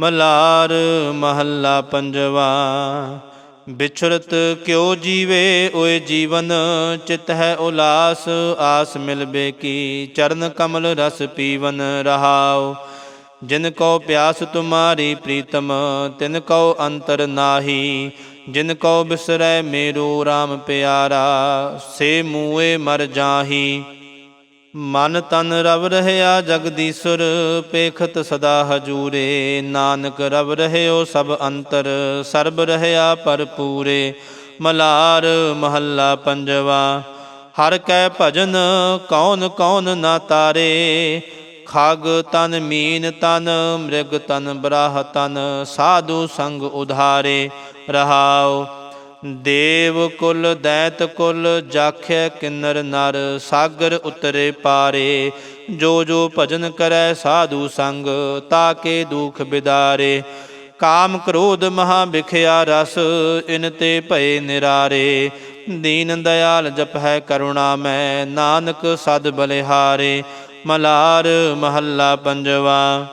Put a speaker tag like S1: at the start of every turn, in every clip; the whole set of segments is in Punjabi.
S1: ਮਲਾਰ ਮਹੱਲਾ ਪੰਜਵਾ ਵਿਛੜਤ ਕਿਉ ਜੀਵੇ ਓਏ ਜੀਵਨ, ਚਿਤ ਹੈ ਉਲਾਸ, ਆਸ ਮਿਲਬੇ ਕੀ ਚਰਨ ਕਮਲ ਰਸ ਪੀਵਨ ਰਹਾਓ ਜਿਨ ਕੋ ਪਿਆਸ ਤੁਮਾਰੀ ਪ੍ਰੀਤਮ, ਤਿਨ ਕੋ ਅੰਤਰ ਨਾਹੀ। ਜਿਨ ਕੋ ਬਿਸਰੈ ਮੇਰੂ RAM ਪਿਆਰਾ, ਸੇ ਮੂਏ ਮਰ ਜਾਹੀ। ਮਨ ਤਨ ਰਵ ਰਹਿਆ ਜਗਦੀਸ਼ਰ, ਪੇਖਤ ਸਦਾ ਹਜੂਰੇ। ਨਾਨਕ ਰਵ ਰਹਿਓ ਸਭ ਅੰਤਰ, ਸਰਬ ਰਹਿਆ ਭਰਪੂਰੇ। ਮਲਾਰ ਮਹੱਲਾ ਪੰਜਵਾ, ਹਰ ਕੈ ਭਜਨ ਕੌਣ ਕੌਣ ਨਾ ਤਾਰੇ। ਖਗ ਤਨ, ਮੀਨ ਤਨ, ਮ੍ਰਿਗ ਤਨ, ਬਰਾਹ ਤਨ, ਸਾਧੂ ਸੰਗ ਉਧਾਰੇ। ਰਹਾਉ ਦੇਵ ਕੁਲ, ਦੈਤ ਕੁਲ ਜਾਖੈ ਕਿੰਨਰ ਨਰ, ਸਾਗਰ ਉਤਰੇ ਪਾਰੇ। ਜੋ ਜੋ ਭਜਨ ਕਰੈ ਸਾਧੂ ਸੰਗ ਤਾਕੇ ਦੁਖ ਬਿਦਾਰੇ। ਕਾਮ ਕ੍ਰੋਧ ਮਹਾ ਵਿਖਿਆ ਰਸ, ਇਨ ਤੇ ਭਏ ਨਿਰਾਰੇ। ਦੀਨ ਦਇਆਲ ਹੈ ਕਰੁਣਾ ਮੈਂ, ਨਾਨਕ ਸਦ ਬਲਿਹਾਰੇ। ਮਲਾਰ ਮਹੱਲਾ ਪੰਜਵਾ।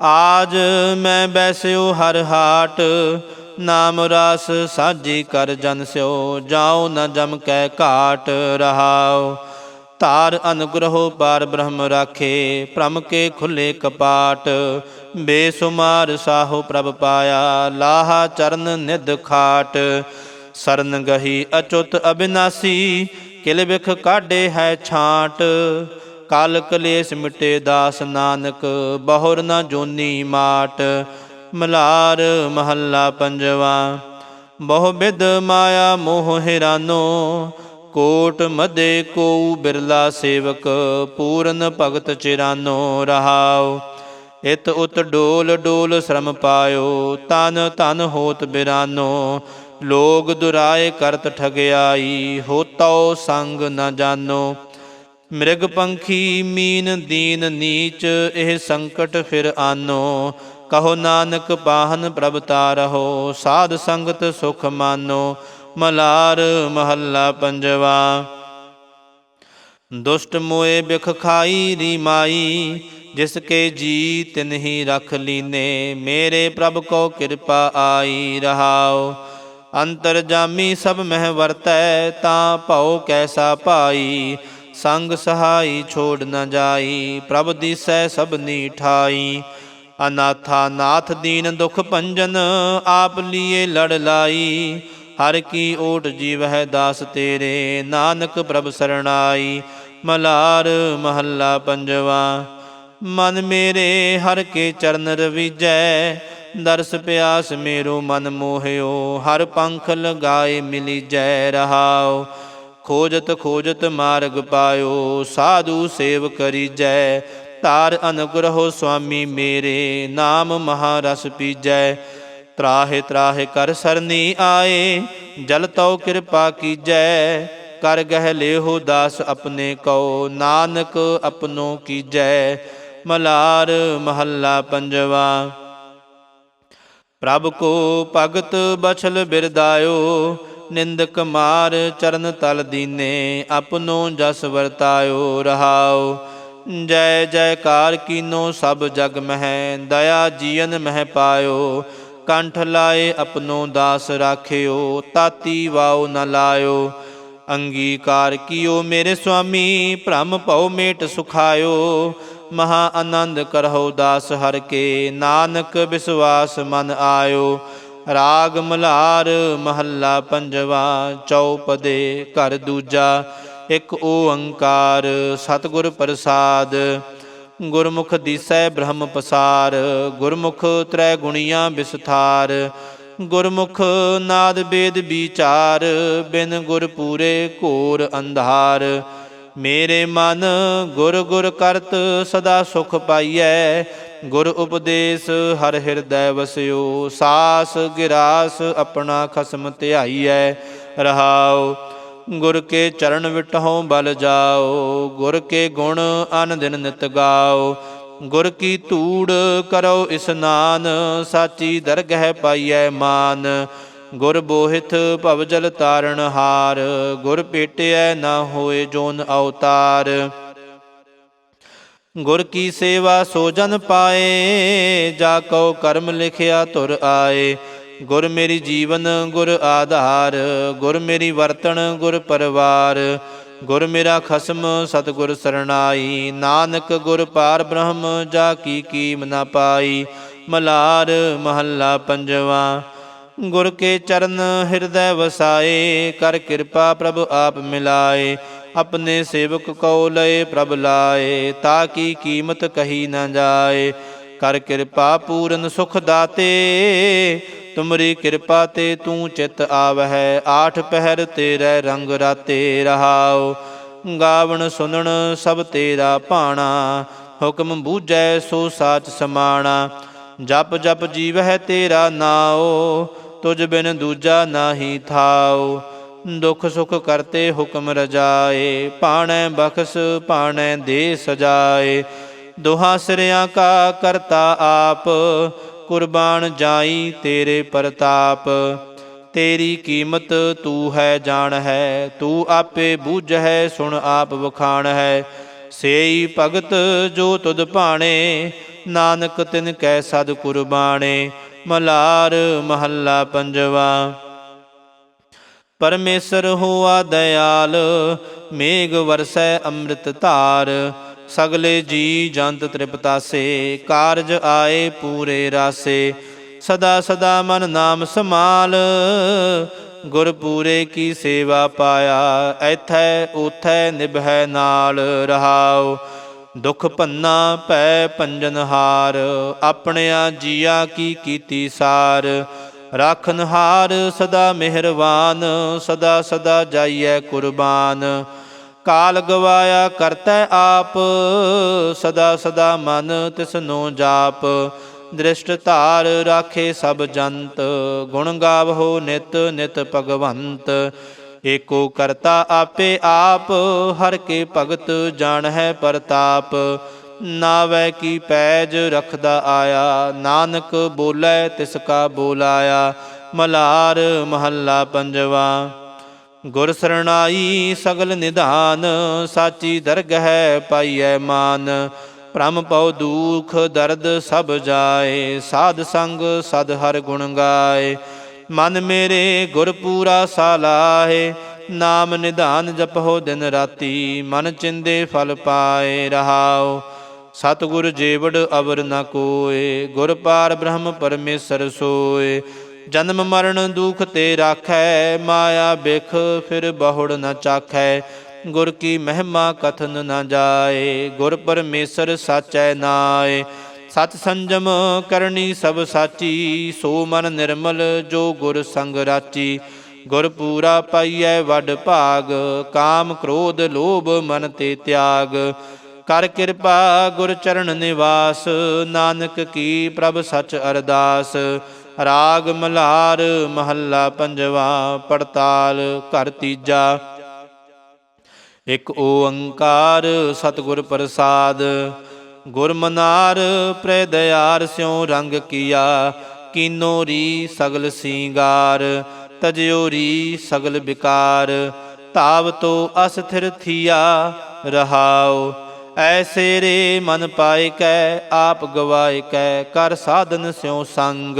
S1: ਆਜ ਮੈਂ ਬੈਸਿਓ ਹਰ ਹਾਟ ਨਾਮ ਰਾਸ ਸਾਜੀ ਕਰ ਜਨ ਸਿਓ, ਜਾਉ ਨ ਜਮ ਕੈ ਘਾਟ ਰਹਾਉ। ਧਾਰ ਅਨੁਗ੍ਰਹੋ ਪਾਰ ਬ੍ਰਹਮ ਰਾਖੇ, ਭ੍ਰਮ ਕੇ ਖੁੱਲੇ ਕਪਾਟ। ਬੇਸੁਮਾਰ ਸਾਹੋ ਪ੍ਰਭ ਪਾਇਆ, ਲਾਹਾ ਚਰਨ ਨਿਧ ਖਾਟ। ਸਰਨ ਗਹੀ ਅਚੁਤ ਅਬਿਨਾਸੀ, ਕਿਲ ਵਿਖ ਕਾਢੇ ਹੈ ਛਾਂਟ। ਕਾਲ ਕਲੇਸ਼ ਮਿਟੇ ਦਾਸ ਨਾਨਕ, ਬਹੁਰ ਨਾ ਜੋਨੀ ਮਾਟ। ਮਲਾਰ ਮਹੱਲਾ ਪੰਜਵਾ। ਬਹੁ ਬਿਦ ਮਾਇਆ ਮੋਹ ਹਿਰਾਨੋ, ਕੋਟ ਮਦੇ ਕੋ ਬਿਰਲਾ ਸੇਵਕ, ਪੂਰਨ ਭਗਤ ਚਿਰਾਨੋ ਰਹਾਉ। ਇਤ ਉਤ ਡੋਲ ਡੋਲ ਸ਼ਰਮ ਪਾਇਓ, ਤਨ ਤਨ ਹੋਤ ਬਿਰਾਨੋ। ਲੋਗ ਦੁਰਾਏ ਕਰਤ ਠਗਿਆਈ, ਹੋਤਉ ਸੰਗ ਨ ਜਾਨੋ। ਮ੍ਰਿਗ ਪੰਖੀ ਮੀਨ ਦੀਨ ਨੀਚ, ਇਹ ਸੰਕਟ ਫਿਰ ਆਨੋ। ਕਹੋ ਨਾਨਕ ਪਾਹਨ ਪ੍ਰਭ ਤਾਰਹੁ, ਸਾਧ ਸੰਗਤ ਸੁਖ ਮਾਨੋ, ਮਲਾਰ ਮਹੱਲਾ ਪੰਜਵਾ। ਦੁਸ਼ਟ ਮੋਏ ਬਿਖ ਖਾਈ ਰੀ ਮਾਈ, ਜਿਸ ਕੇ ਜੀ ਤਿਨਹੀ ਰਖ ਲੀਨੇ, ਮੇਰੇ ਪ੍ਰਭ ਕੋ ਕਿਰਪਾ ਆਈ ਰਹਾਓ ਅੰਤਰ ਜਾਮੀ ਸਭ ਮਹਿ ਵਰਤੈ, ਤਾਂ ਭਉ ਕੈਸਾ ਭਾਈ, ਸੰਗ ਸਹਾਈ ਛੋੜ ਨ ਜਾਈ, ਪ੍ਰਭ ਦੀ ਸੈ ਸਭ ਸਭਨੀ ਠਾਈ। ਅਨਾਥਾ ਨਾਥ ਦੀਨ ਦੁਖ ਭੰਜਨ, ਆਪ ਲੀਏ ਲੜ ਲਾਈ। ਹਰ ਕੀ ਓਟ ਜੀਵਹਿ ਦਾਸ ਤੇਰੇ, ਨਾਨਕ ਪ੍ਰਭ ਸਰਣਾਈ। ਮਲਾਰ ਮਹੱਲਾ ਪੰਜਵਾ, ਮਨ ਮੇਰੇ ਹਰ ਕੇ ਚਰਨ ਰਵੀਜੈ। ਦਰਸ ਪਿਆਸ ਮੇਰੋ ਮਨ ਮੋਹਿਓ, ਹਰ ਪੰਖ ਲਗਾਏ ਮਿਲੀ ਜੈ ਰਹਾਉ। ਖੋਜਤ ਖੋਜਤ ਮਾਰਗ ਪਾਇਓ, ਸਾਧੂ ਸੇਵ ਕਰੀ ਜੈ ਧਾਰ ਅਨੁਗ੍ਰਹੋ ਸੁਆਮੀ ਮੇਰੇ, ਨਾਮ ਮਹਾਰਸ ਪੀਜੈ। ਤਰਾਹੇ ਤਰਾਹੇ ਕਰ ਸਰਨੀ ਆਏ, ਜਲ ਤਉ ਕਿਰਪਾ ਕੀਜੈ। ਕਰ ਗਹਿ ਲੇਹੋ ਦਾਸ ਆਪਣੇ ਕਉ, ਨਾਨਕ ਆਪਣੋ ਕੀਜੈ। ਮਲਾਰ ਮਹੱਲਾ ਪੰਜਵਾ। ਪ੍ਰਭ ਕੋ ਭਗਤ ਬਛਲ ਬਿਰਦਾਇਓ, ਨਿੰਦਕ ਮਾਰ ਚਰਨ ਤਲ ਦੀਨੇ, ਆਪਣੋ ਜਸ ਵਰਤਾਇਓ ਰਹਾਓ। ਜੈ ਜੈਕਾਰ ਕੀਨੋ ਸਭ ਜਗ ਮਹਿ, ਦਇਆ ਜੀਵਨ ਮਹਿ ਪਾਇਓ। ਕੰਠ ਲਾਏ ਆਪਣੋ ਦਾਸ ਰਾਖਿਓ, ਤਾਤੀ ਵਾਉ ਨ ਲਾਇਓ। ਅੰਗੀਕਾਰ ਕੀਓ ਮੇਰੇ ਸੁਆਮੀ, ਭ੍ਰਮ ਭਉ ਮੇਟ ਸੁਖਾਇਓ। ਮਹਾ ਆਨੰਦ ਕਰਹੁ ਦਾਸ ਹਰ ਕੇ, ਨਾਨਕ ਵਿਸਵਾਸ ਮਨ ਆਇਓ। ਰਾਗ ਮਲਾਰ ਮਹੱਲਾ ਪੰਜਵਾ ਚੌਪਦੇ ਘਰ ਦੂਜਾ। ਇੱਕ ਓੰਕਾਰ, ਸਤਿਗੁਰ ਪ੍ਰਸਾਦ। ਗੁਰਮੁਖ ਦੀਸੈ ਬ੍ਰਹਮ ਪਸਾਰ, ਗੁਰਮੁਖ ਤ੍ਰੈ ਗੁਣੀਆਂ ਵਿਸਥਾਰ। ਗੁਰਮੁਖ ਨਾਦ ਬੇਦ ਵਿਚਾਰ, ਬਿਨ ਗੁਰ ਪੂਰੇ ਘੋਰ ਅੰਧਾਰ। ਮੇਰੇ ਮਨ ਗੁਰ ਗੁਰ ਕਰਤ ਸਦਾ ਸੁਖ ਪਾਈਐ। ਗੁਰ ਉਪਦੇਸ਼ ਹਰ ਹਿਰਦੈ ਵਸਿਓ, ਸਾਸ ਗਿਰਾਸ ਆਪਣਾ ਖਸਮ ਧਿਆਈਐ। ਰਹਾਓ ਗੁਰ ਕੇ ਚਰਨ ਵਿਟਹੁ ਬਲ ਜਾਓ, ਗੁਰ ਕੇ ਗੁਣ ਅਨ ਦਿਨ ਨਿਤ ਗਾਓ। ਗੁਰ ਕੀ ਧੂੜ ਕਰੋ ਇਸਨਾਨ ਸਾਚੀ ਦਰਗਹਿ ਪਾਈਐ ਮਾਨ। ਗੁਰ ਬੋਹਿਥ ਭਵ ਜਲ ਤਾਰਨ ਹਾਰ, ਗੁਰ ਪੇਟਿਐ ਨਾ ਹੋਏ ਜੋਨ ਅਵਤਾਰ। ਗੁਰ ਕੀ ਸੇਵਾ ਸੋ ਜਨ ਪਾਏ, ਜਾ ਕਉ ਕਰਮ ਲਿਖਿਆ ਤੁਰ ਆਏ। ਗੁਰ ਮੇਰੀ ਜੀਵਨ, ਗੁਰ ਆਧਾਰ, ਗੁਰ ਮੇਰੀ ਵਰਤਣ, ਗੁਰ ਪਰਵਾਰ, ਗੁਰ ਮੇਰਾ ਖਸਮ, ਸਤਿਗੁਰ ਸਰਣਾਈ, ਨਾਨਕ ਗੁਰ ਪਾਰ ਬ੍ਰਹਮ, ਜਾ ਕੀ ਕੀਮ ਨਾ ਪਾਈ, ਮਲਾਰ ਮਹੱਲਾ ਪੰਜਵਾ, ਗੁਰ ਕੇ ਚਰਨ ਹਿਰਦੈ ਵਸਾਏ, ਕਰ ਕਿਰਪਾ ਪ੍ਰਭ ਆਪ ਮਿਲਾਏ, ਆਪਣੇ ਸੇਵਕ ਕੋ ਲਏ ਪ੍ਰਭ ਲਾਏ, ਤਾਂ ਕੀ ਕੀਮਤ ਕਹੀ ਨਾ ਜਾਏ, ਕਰ ਕਿਰਪਾ ਪੂਰਨ ਸੁਖ ਦਾਤੇ ਤੁਮਰੀ ਕਿਰਪਾ ਤੇ ਤੂੰ ਚਿਤ ਆਵਹਿ, ਆਠ ਪਹਿਰ ਤੇਰੇ ਰੰਗ ਰਾਤੇ ਰਹਾਉ। ਗਾਵਣ ਸੁਣਨ ਸਭ ਤੇਰਾ ਭਾਣਾ, ਹੁਕਮ ਬੂਝੈ ਸੋ ਸਾਚ ਸਮਾਣਾ। ਜਪ ਜਪ ਜੀਵਹਿ ਤੇਰਾ ਨਾਉ, ਤੁਝ ਬਿਨ ਦੂਜਾ ਨਾਹੀ ਥਾਉ। ਦੁਖ ਸੁਖ ਕਰਤੇ ਹੁਕਮ ਰਜਾਏ ਪਾਣੈ ਬਖਸ ਪਾਣੈ ਦੇ ਸਜਾਏ। ਦੁਹਾ ਸਿਰਿਆਂ ਕਾ ਕਰਤਾ ਆਪ ਕੁਰਬਾਨ ਜਾਈ ਤੇਰੇ ਪ੍ਰਤਾਪ। ਤੇਰੀ ਕੀਮਤ ਤੂੰ ਹੈ ਜਾਣ ਹੈ, ਤੂੰ ਆਪੇ ਬੂਝ ਹੈ, ਸੁਣ ਆਪ ਵਖਾਣ ਹੈ। ਸੇਈ ਭਗਤ ਜੋ ਤੁਧ ਭਾਣੇ, ਨਾਨਕ ਤਿਨ ਕੈ ਸਦ ਕੁਰਬਾਨੇ ਮਲਾਰ ਮਹੱਲਾ ਪੰਜਵਾ। ਪਰਮੇਸ਼ਰ ਹੋਆ ਦਇਆਲ, ਮੇਘ ਵਰਸੈ ਅੰਮ੍ਰਿਤ ਧਾਰ। ਸਗਲੇ ਜੀ ਜੰਤ ਤ੍ਰਿਪਤਾਸੇ, ਕਾਰਜ ਆਏ ਪੂਰੇ ਰਾਸੇ। ਸਦਾ ਸਦਾ ਮਨ ਨਾਮ ਸਮਾਲ ਗੁਰ ਪੂਰੇ ਕੀ ਸੇਵਾ ਪਾਇਆ। ਐਥੈ ਉਥੈ ਨਿਭੈ ਨਾਲ ਰਹਾਉ। ਦੁਖ ਭੰਨਾ ਪੈ ਪੰਜਨਹਾਰ, ਆਪਣਿਆ ਜੀਆ ਕੀ ਕੀਤੀ ਸਾਰ। ਰਾਖਨਹਾਰ ਸਦਾ ਮਿਹਰਬਾਨ ਸਦਾ ਸਦਾ ਜਾਈਐ ਕੁਰਬਾਨ। ਕਾਲ ਗਵਾਇਆ ਕਰਤੈ ਆਪ, ਸਦਾ ਸਦਾ ਮਨ ਤਿਸਨੋ ਜਾਪ। ਦ੍ਰਿਸ਼ਟ ਧਾਰ ਰਾਖੇ ਸਭ ਜੰਤ, ਗੁਣ ਗਾਵੋ ਨਿਤ ਨਿਤ ਭਗਵੰਤ। ਏਕੋ ਕਰਤਾ ਆਪੇ ਆਪ, ਹਰ ਕੇ ਭਗਤ ਜਾਣ ਹੈ ਪ੍ਰਤਾਪ। ਨਾਵੈ ਕੀ ਪੈਜ ਰਖਦਾ ਆਇਆ, ਨਾਨਕ ਬੋਲੇ ਤਿਸ ਕਾ ਬੋਲਾਇਆ। ਮਲਾਰ ਮਹੱਲਾ ਪੰਜਵਾ। ਗੁਰ ਸਰਣਾਈ ਸਗਲ ਨਿਧਾਨ, ਸਾਚੀ ਦਰਗ ਦਰਗਹਿ ਪਾਈਐ ਮਾਨ। ਭ੍ਰਮ ਪਉ ਦੁਖ ਦਰਦ ਸਭ ਜਾਏ, ਸਾਧ ਸੰਗ ਸਦ ਹਰ ਗੁਣ ਗਾਏ। ਮਨ ਮੇਰੇ ਗੁਰ ਪੂਰਾ ਸਾਲਾਹੇ ਨਾਮ ਨਿਧਾਨ ਜਪੋ ਦਿਨ ਰਾਤੀ, ਮਨ ਚਿੰਦੇ ਫਲ ਪਾਏ ਰਹਾਓ ਸਤਿਗੁਰ ਜੀਵੜ ਅਵਰ ਨ ਕੋਏ, ਗੁਰ ਪਾਰ ਬ੍ਰਹਮ ਪਰਮੇਸ਼ਰ ਸੋਏ। ਜਨਮ ਮਰਨ ਦੁਖ ਤੇ ਰਾਖੈ, ਮਾਇਆ ਬਿਖ ਫਿਰ ਬਹੁੜ ਨ ਚਾਖੈ। ਗੁਰ ਕੀ ਮਹਿਮਾ ਕਥਨ ਨ ਜਾਏ, ਗੁਰ ਪਰਮੇਸ਼ਰ ਸਾਚੈ ਨਾਏ। ਸਤ ਸੰਜਮ ਕਰਨੀ ਸਭ ਸਾਚੀ, ਸੋ ਮਨ ਨਿਰਮਲ ਜੋ ਗੁਰ ਸੰਗ ਰਾਚੀ। ਗੁਰ ਪੂਰਾ ਪਾਈਐ ਵੱਡ ਭਾਗ, ਕਾਮ ਕ੍ਰੋਧ ਲੋਭ ਮਨ ਤੇ ਤਿਆਗ। ਕਰ ਕਿਰਪਾ ਗੁਰ ਚਰਨ ਨਿਵਾਸ, ਨਾਨਕ ਕੀ ਪ੍ਰਭ ਸਚ ਅਰਦਾਸ। ਰਾਗ ਮਲਹਾਰ ਮਹੱਲਾ ਪੰਜਵਾ, ਪੜਤਾਲ ਘਰ ਤੀਜਾ। ਇਕ ਓੰਕਾਰ ਸਤਿਗੁਰ ਪ੍ਰਸਾਦ ਗੁਰਮਨਾਰ ਮਨਾਰ ਪ੍ਰੈ ਸਿਉ ਰੰਗ ਕੀਆ। ਕੀਨੋ ਰੀ ਸਗਲ ਸਿੰਗਾਰ, ਤਜਿਓ ਰੀ ਸਗਲ ਵਿਕਾਰ ਤਾਵ ਤੋ ਅਸਥਿਰ ਥੀਆ ਰਹਾਉ ਐਸੇ ਰੇ ਮਨ ਪਾਇ ਕੈ, ਆਪ ਗਵਾਇ ਕੈ, ਕਰ ਸਾਧਨ ਸਿਉ ਸੰਗ।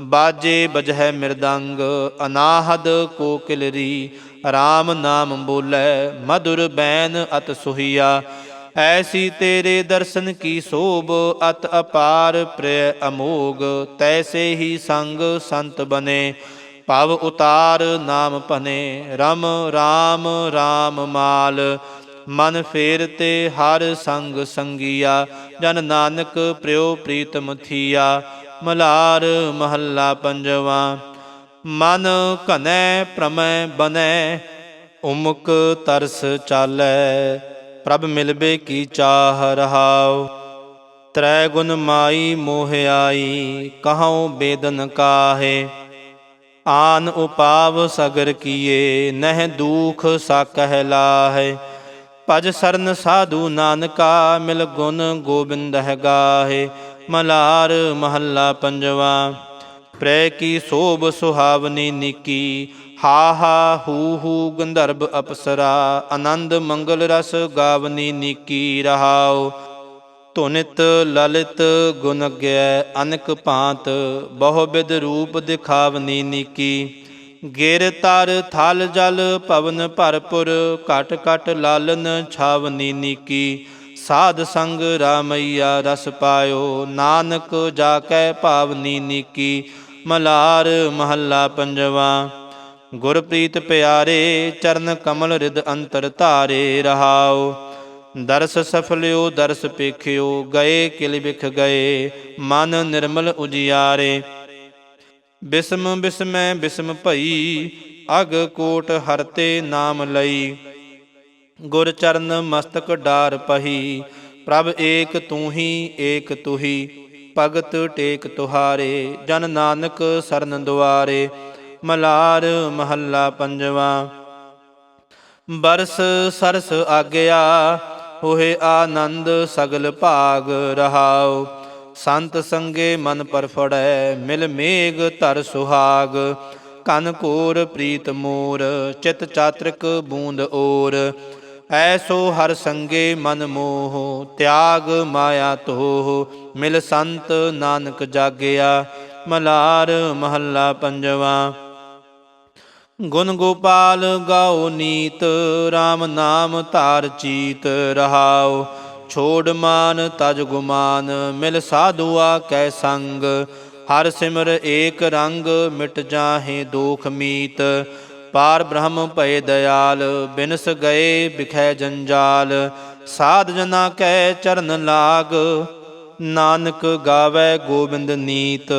S1: ਬਾਜੇ ਬਜਹਿ ਮਿਰਦੰਗ, ਅਨਾਹਦ ਕੋਕਿਲਰੀ RAM ਨਾਮ ਬੋਲੇ ਮధుਰ ਬੈਨ ਅਤ ਸੁਹੀਆ। ਐਸੀ ਤੇਰੇ ਦਰਸ਼ਨ ਕੀ ਸੋਭ, ਅਤ ਅਪਾਰ ਪ੍ਰਿਯ ਅਮੋਗ, ਤੈਸੇ ਹੀ ਸੰਗ ਸੰਤ ਬਨੇ। ਭਵ ਉਤਾਰ ਨਾਮ ਭਨੇ, ਰਮ RAM RAM ਮਾਲ। ਮਨ ਫੇਰ ਤੇ ਹਰ ਸੰਗ ਸੰਗੀਆ, ਜਨ ਨਾਨਕ ਪ੍ਰਿਓ ਪ੍ਰੀਤਮ ਥੀਆ। ਮਲਾਰ ਮਹੱਲਾ ਪੰਜਵਾ। ਮਨ ਘਨੈ ਪ੍ਰਮੈ ਬਨੈ, ਉਮਕ ਤਰਸ ਚਾਲੈ, ਪ੍ਰਭ ਮਿਲਬੇ ਕੀ ਚਾਹ ਰਹਾਉ। ਤ੍ਰੈ ਗੁਣ ਮਾਈ ਮੋਹ ਆਈ, ਕਹਉ ਬੇਦਨ ਕਾਹੇ। ਆਨ ਉਪਾਵ ਸਗਰ ਕੀਏ, ਨਹਿ ਦੂਖ ਸਾਕਹਿ ਲਾਹੇ। ਭਜ ਸਰਨ ਸਾਧੂ ਨਾਨਕਾ, ਮਿਲ ਗੁਣ ਗੋਬਿੰਦ ਹੈ ਗਾਹੇ। ਮਲਾਰ ਮਹੱਲਾ ਪੰਜਵਾ। ਪ੍ਰੈ ਕੀ ਸੋਭ ਸੁਹਾਵਨੀ ਨਿਕੀ, ਹਾ ਹਾ ਹੂ ਹੂ ਗੰਧਰਬ ਅਪਸਰਾ, ਆਨੰਦ ਮੰਗਲ ਰਸ ਗਾਵਨੀ ਨਿਕੀ ਰਹਾਓ ਧੁਨਿਤ ਲਲਿਤ ਗੁਣ ਗੈ ਅਨਕ ਭਾਂਤ, ਬਹੁ ਬਿਦ ਰੂਪ ਦਿਖਾਵਨੀ ਨੀਕੀ। ਗਿਰ ਤਰ ਥਲ ਜਲ ਭਵਨ ਭਰਪੁਰ, ਘਟ ਘਟ ਲਾਲਨ ਛਾਵਨੀ ਨੀਕੀ। ਸਾਧ ਸੰਗ ਰਾਮਈਆ ਰਸ ਪਾਇਓ, ਨਾਨਕ ਜਾ ਕੈ ਭਾਵਨੀ ਨੀਕੀ, ਮਲਾਰ ਮਹੱਲਾ ਪੰਜਵਾ। ਗੁਰਪ੍ਰੀਤ ਪਿਆਰੇ, ਚਰਨ ਕਮਲ ਰਿਦ ਅੰਤਰ ਧਾਰੇ ਰਹਾਓ। ਦਰਸ ਸਫਲਿਓ, ਦਰਸ ਪੇਖਿਓ, ਗਏ ਕਿਲ ਵਿਖ ਗਏ, ਮਨ ਨਿਰਮਲ ਉਜਿਆਰੇ। ਬਿਸਮ ਬਿਸਮੈ ਬਿਸਮ ਭਈ, ਅਗ ਕੋਟ ਹਰਤੇ ਨਾਮ ਲਈ। ਗੁਰ ਚਰਨ ਮਸਤਕ ਡਾਰ ਪਹੀ, ਪ੍ਰਭ ਏਕ ਤੂੰ ਹੀ ਏਕ ਤੁਹੀ, ਭਗਤ ਟੇਕ ਤੁਹਾਰੇ, ਜਨ ਨਾਨਕ ਸਰਨ ਦੁਆਰੇ, ਮਲਾਰ ਮਹੱਲਾ ਪੰਜਵਾ। ਬਰਸ ਸਰਸ ਆਗਿਆ, ਹੋਏ ਆਨੰਦ ਸਗਲ ਭਾਗ ਰਹਾਉ, ਸੰਤ ਸੰਗੇ ਮਨ ਪਰਫੜੈ, ਮਿਲ ਮੇਗ ਧਰ ਸੁਹਾਗ, ਕਨ ਕੋਰ ਪ੍ਰੀਤ ਮੋਰ, ਚਿਤ ਚਾਤ੍ਰਿਕ ਬੂੰਦ ਔਰ ਐਸੋ ਹਰ ਸੰਗੇ ਮਨ ਮੋਹ, ਤਿਆਗ ਮਾਇਆ ਤੋਹ, ਮਿਲ ਸੰਤ ਨਾਨਕ ਜਾਗਿਆ, ਮਲਾਰ ਮਹੱਲਾ ਪੰਜਵਾ। ਗੁਣ ਗੋਪਾਲ ਗਾਓ ਨੀਤ RAM ਨਾਮ ਧਾਰ ਚੀਤ ਰਹਾਉ ਛੋੜ ਮਾਨ ਤਜ ਗੁਮਾਨ, ਮਿਲ ਸਾਧੂਆ ਕੈ ਸੰਗ। ਹਰ ਸਿਮਰ ਏਕ ਰੰਗ, ਮਿਟ ਜਾਹੇ ਦੋਖ ਮੀਤ। ਪਾਰ ਬ੍ਰਹਮ ਭਏ ਦਇਆਲ, ਬਿਨਸ ਗਏ ਬਿਖੈ ਜੰਜਾਲ, ਸਾਧ ਜਨਾ ਕੈ ਚਰਨ ਲਾਗ, ਨਾਨਕ ਗਾਵੇ ਗੋਬਿੰਦ ਨੀਤ।